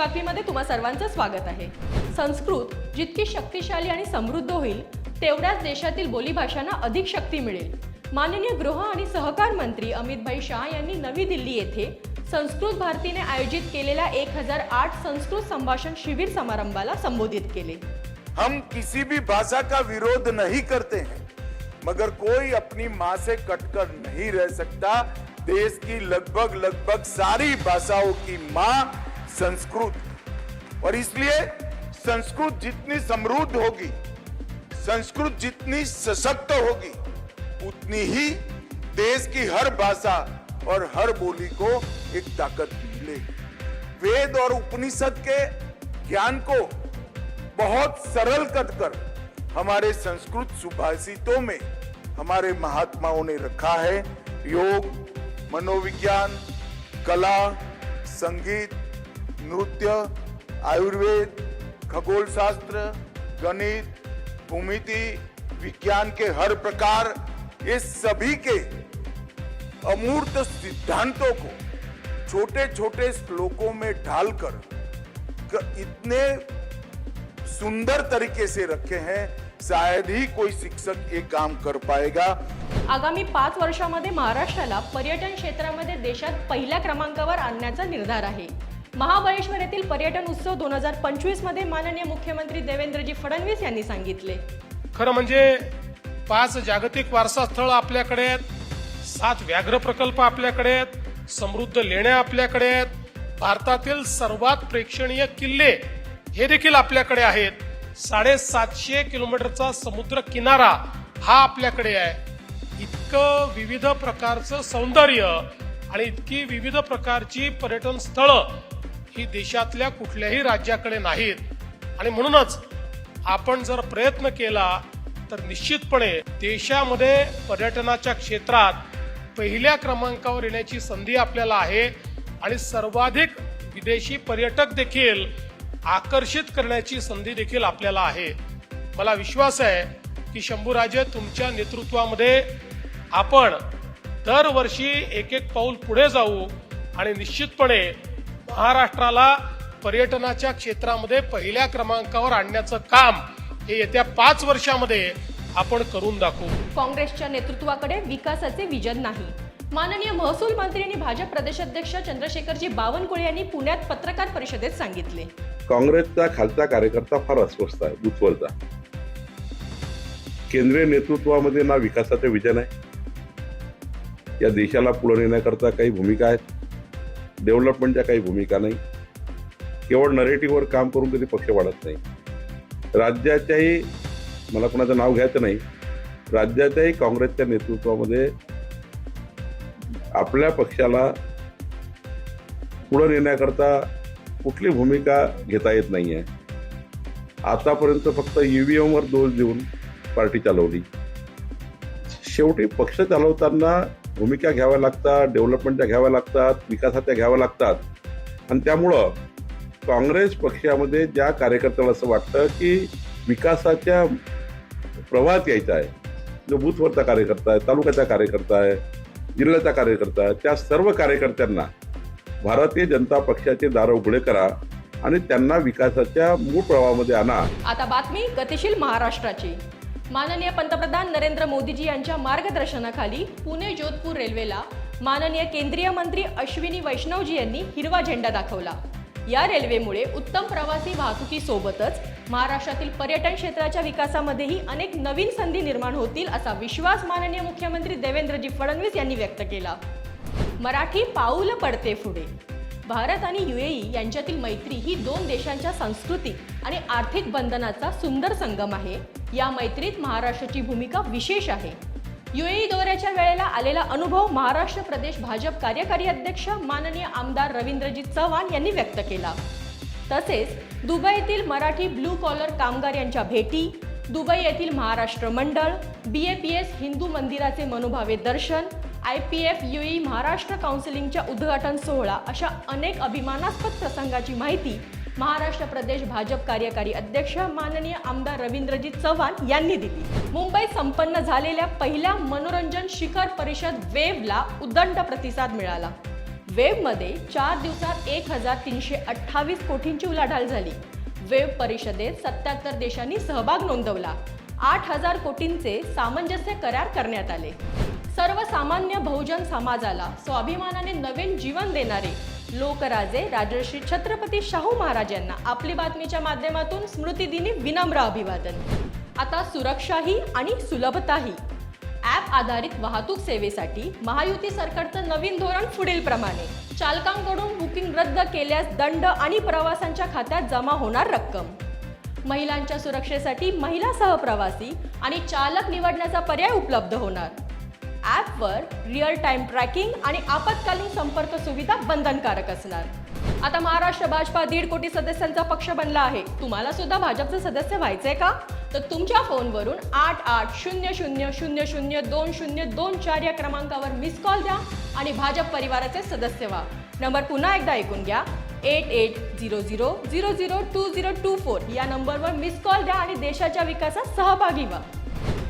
बातमीमध्ये तुम्हा सर्वांचं स्वागत आहे. संस्कृत जितकी शक्तिशाली आणि समृद्ध होईल तेवढ्याच देशातील बोलीभाषांना अधिक शक्ती मिळेल. माननीय गृह आणि सहकार मंत्री अमितभाई शाह यांनी नवी दिल्ली येथे संस्कृत भारतीने आयोजित केलेल्या एक हजार आठ संस्कृत संभाषण शिबिर समारंभाला संबोधित केले. हम किसी भी भाषा का विरोध नहीं करते हैं मगर कोई अपनी माँ से कटकर नहीं रह सकता। देश की लगभग लगभग सारी भाषाओं की माँ संस्कृत। और इसलिए संस्कृत जितनी समृद्ध होगी, संस्कृत जितनी सशक्त होगी, उतनी ही देश की हर भाषा और हर बोली को एक ताकत मिलेगी। वेद और उपनिषद के ज्ञान को बहुत सरल कर कर हमारे संस्कृत सुभाषितों में हमारे महात्माओं ने रखा है। योग, मनोविज्ञान, कला, संगीत नृत्य आयुर्वेद खगोल शास्त्र गणित भूमिति विज्ञान के हर प्रकार ये सभी के अमूर्त सिद्धांतों को छोटे छोटे श्लोकों में ढालकर इतने सुंदर तरीके से रखे हैं शायद ही कोई शिक्षक ये काम कर पाएगा। आगामी पाच वर्षामध्ये महाराष्ट्राला पर्यटन क्षेत्रामध्ये देशात पहिल्या क्रमांकावर आणण्याचा निर्धार आहे. महाबळेश्वर येथील पर्यटन उत्सव दोन हजार पंचवीसमध्ये माननीय मुख्यमंत्री देवेंद्रजी फडणवीस यांनी सांगितले. खरं म्हणजे पाच जागतिक वारसा स्थळ आपल्याकडे आहेत सात व्याघ्र प्रकल्प आपल्याकडे आहेत समृद्ध लेण्या आपल्याकडे आहेत भारतातील सर्वात प्रेक्षणीय किल्ले हे देखील आपल्याकडे आहेत. साडेसातशे किलोमीटरचा समुद्र किनारा हा आपल्याकडे आहे. इतकं विविध प्रकारचं सौंदर्य आणि इतकी विविध प्रकारची पर्यटन स्थळं ही देशातल्या कुठल्याही राज्याकडे नाहीत. आणि म्हणूनच आपण जर प्रयत्न केला तर निश्चितपणे देशामध्ये पर्यटनाच्या क्षेत्रात पहिल्या क्रमांकावर येण्याची संधी आपल्याला आहे आणि सर्वाधिक विदेशी पर्यटक देखील आकर्षित करण्याची संधी देखील आपल्याला आहे. मला विश्वास आहे की शंभूराजे तुमच्या नेतृत्वामध्ये आपण दरवर्षी एक एक पाऊल पुढे जाऊ आणि निश्चितपणे महाराष्ट्राला पर्यटनाच्या क्षेत्रामध्ये पहिल्या क्रमांकावर आणण्याचं काम हे येत्या पाच वर्षामध्ये आपण करून दाखवू. काँग्रेसच्या नेतृत्वाकडे विकासाचे विजन नाही. माननीय महसूल मंत्री आणि भाजप प्रदेशाध्यक्ष चंद्रशेखरजी बावनकुळे यांनी पुण्यात पत्रकार परिषदेत सांगितले. काँग्रेसचा खालचा कार्यकर्ता फार अस्वस्थ आहे बुथवरचा केंद्रीय नेतृत्वामध्ये ना विकासाचे विजन आहे. या देशाला पुढे नेण्याकरता काही भूमिका आहेत. डेव्हलपमेंटच्या काही भूमिका नाही. केवळ नरेटिव्हवर काम करून कधी पक्ष वाढत नाही. राज्याच्याही मला कोणाचं नाव घ्यायचं नाही राज्याच्याही काँग्रेसच्या नेतृत्वामध्ये आपल्या पक्षाला पुढे नेण्याकरता कुठली भूमिका घेता येत नाहीये. आतापर्यंत फक्त ईव्हीएम वर दोष देऊन पार्टी चालवली. शेवटी पक्ष चालवताना भूमिका घ्याव्या लागतात डेव्हलपमेंटच्या घ्याव्या लागतात विकासाच्या घ्याव्या लागतात. आणि त्यामुळं काँग्रेस पक्षामध्ये ज्या कार्यकर्त्याला असं वाटतं की विकासाच्या प्रवाहात यायचा आहे. जो बूथवरचा कार्यकर्ता आहे तालुक्याचा कार्यकर्ता आहे जिल्ह्याचा कार्यकर्ता आहे त्या सर्व कार्यकर्त्यांना भारतीय जनता पक्षाचे दार उघडे करा आणि त्यांना विकासाच्या मूळ प्रवाहामध्ये आणा. आता बातमी गतिशील महाराष्ट्राची. माननीय पंतप्रधान नरेंद्र मोदीजी यांच्या मार्गदर्शनाखाली पुणे जोधपूर रेल्वेला माननीय केंद्रीय मंत्री अश्विनी वैष्णवजी यांनी हिरवा झेंडा दाखवला. या रेल्वेमुळे उत्तम प्रवासी वाहतुकीसोबतच महाराष्ट्रातील पर्यटन क्षेत्राच्या विकासामध्येही अनेक नवीन संधी निर्माण होतील असा विश्वास माननीय मुख्यमंत्री देवेंद्रजी फडणवीस यांनी व्यक्त केला. मराठी पाऊल पडते पुढे. भारत आणि युएई यांच्यातील मैत्री ही दोन देशांच्या सांस्कृतिक आणि आर्थिक बंधनाचा सुंदर संगम आहे. या मैत्रीत महाराष्ट्राची भूमिका विशेष आहे. युएई दौऱ्याच्या वेळेला आलेला अनुभव महाराष्ट्र प्रदेश भाजप कार्यकारी अध्यक्ष माननीय आमदार रवींद्रजीत चव्हाण यांनी व्यक्त केला. तसेच दुबईतील मराठी ब्लू कॉलर कामगार यांच्या भेटी दुबई येथील महाराष्ट्र मंडळ B A P S Hindu मंदिराचे मनोभावे दर्शन आय पी एफ युई महाराष्ट्र काउन्सिलिंगच्या उद्घाटन सोहळा अशा अनेक अभिमानास्पद प्रसंगाची माहिती महाराष्ट्र प्रदेश भाजप कार्यकारी अध्यक्ष माननीय आमदार रवींद्रजीत चव्हाण यांनी दिली. मुंबईत संपन्न झालेल्या पहिल्या मनोरंजन शिखर परिषद वेव्हला उदंड प्रतिसाद मिळाला. वेबमध्ये चार दिवसात एक हजार तीनशे अठ्ठावीस कोटींची उलाढाल झाली. वेब परिषदेत सत्याहत्तर देशांनी सहभाग नोंदवला. आठ हजार कोटींचे सामंजस्य करार करण्यात आले. सर्वसामान्य बहुजन समाजाला स्वाभिमानाने नवीन जीवन देणारे लोकराजे राजर्षी छत्रपती शाहू महाराज यांना आपली बातमीच्या माध्यमातून स्मृतिदिनी विनम्र अभिवादन. आता सुरक्षाही आणि सुलभताही. ॲप आधारित वाहतूक सेवेसाठी महायुती सरकारचं नवीन धोरण पुढील प्रमाणे. चालकांकडून बुकिंग रद्द केल्यास दंड आणि प्रवाशांच्या खात्यात जमा होणार रक्कम. महिलांच्या सुरक्षेसाठी महिला सहप्रवासी आणि चालक निवडण्याचा पर्याय उपलब्ध होणार. ॲपवर रिअल टाइम ट्रॅकिंग आणि आपत्कालीन संपर्क सुविधा बंधनकारक असणार. आता महाराष्ट्र भाजपा दीड कोटी सदस्यांचा पक्ष बनला आहे. तुम्हाला सुद्धा भाजपचं सदस्य व्हायचंय का? तर तुमच्या फोनवरून आठ आठ शून्य शून्य शून्य शून्य दोन शून्य दोन चार या क्रमांकावर मिस कॉल द्या आणि भाजप परिवाराचे सदस्य व्हा. नंबर पुन्हा एकदा ऐकून घ्या. Eight eight zero zero zero zero two zero two four या नंबरवर मिस कॉल द्या आणि देशाच्या विकासात सहभागी व्हा.